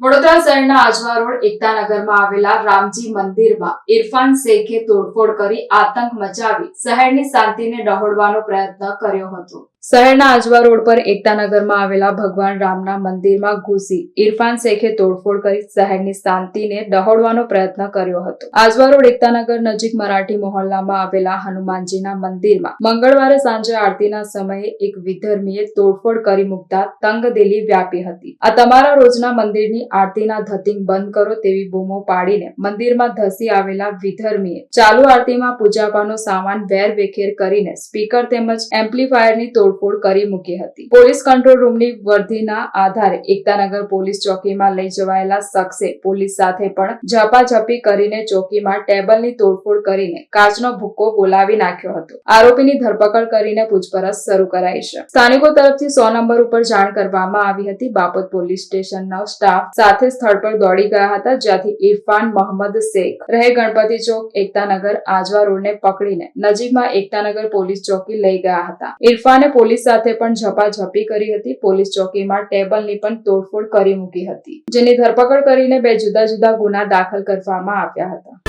વડોદરા શહેરના આજવા રોડ એકતાનગરમાં આવેલા રામજી મંદિરમાં ઇરફાન શેખે તોડફોડ કરી આતંક મચાવી શહેરની શાંતિને ડહોળવાનો પ્રયત્ન કર્યો હતો. શહેરના આજવા રોડ પર એકતાનગરમાં આવેલા ભગવાન રામના મંદિરમાં ઘૂસી ઇરફાન શેખે તોડફોડ કરી શહેરની શાંતિને ડહોળવાનો પ્રયત્ન કર્યો હતો. આજવા રોડ એકતાનગર નજીક મરાઠી મોહલ્લામાં આવેલા હનુમાનજીના મંદિરમાં મંગળવારે સાંજે આરતીના સમયે એક વિધર્મીએ તોડફોડ કરી મૂકતા તંગદિલી વ્યાપી હતી. આ તમારા રોજના મંદિરની આરતીના ધતિંગ બંધ કરો તેવી બૂમો પાડીને મંદિરમાં ધસી આવેલા વિધર્મીએ ચાલુ આરતીમાં પૂજાપાનો સામાન વેર વેખેર કરીને સ્પીકર તેમજ એમ્પ્લીફાયરની તોડફોડ કરી મૂકી હતી. પોલીસ કંટ્રોલ રૂમની વર્ધીના આધારે એકતાનગર પોલીસ ચોકીમાં લઈ જવાયેલા શખ્સે પોલીસ સાથે પણ ઝપાઝપી કરીને ચોકીમાં ટેબલની તોડફોડ કરીને કાચનો ભૂક્કો બોલાવી નાખ્યો હતો. આરોપીની ધરપકડ કરીને પૂછપરછ શરૂ કરાઈ છે. સ્થાનિકો તરફથી સો નંબર ઉપર જાણ કરવામાં આવી હતી. બાપત પોલીસ સ્ટેશનનો સ્ટાફ સાથે સ્થળ પર દોડી ગયા હતા, જ્યાંથી ઇરફાન મોહમ્મદ શેખ રહે ગણપતિ ચોક, એકતાનગર, આજવા રોડને પકડીને નજીકમાં એકતાનગર પોલીસ ચોકી લઈ ગયા હતા. ઇરફાને પોલીસ સાથે પણ ઝપાઝપી કરી હતી. પોલીસ ચોકીમાં ટેબલની પણ તોડફોડ કરી મૂકી હતી, જેની ધરપકડ કરીને બે જુદા જુદા ગુના દાખલ કરવામાં આવ્યા હતા.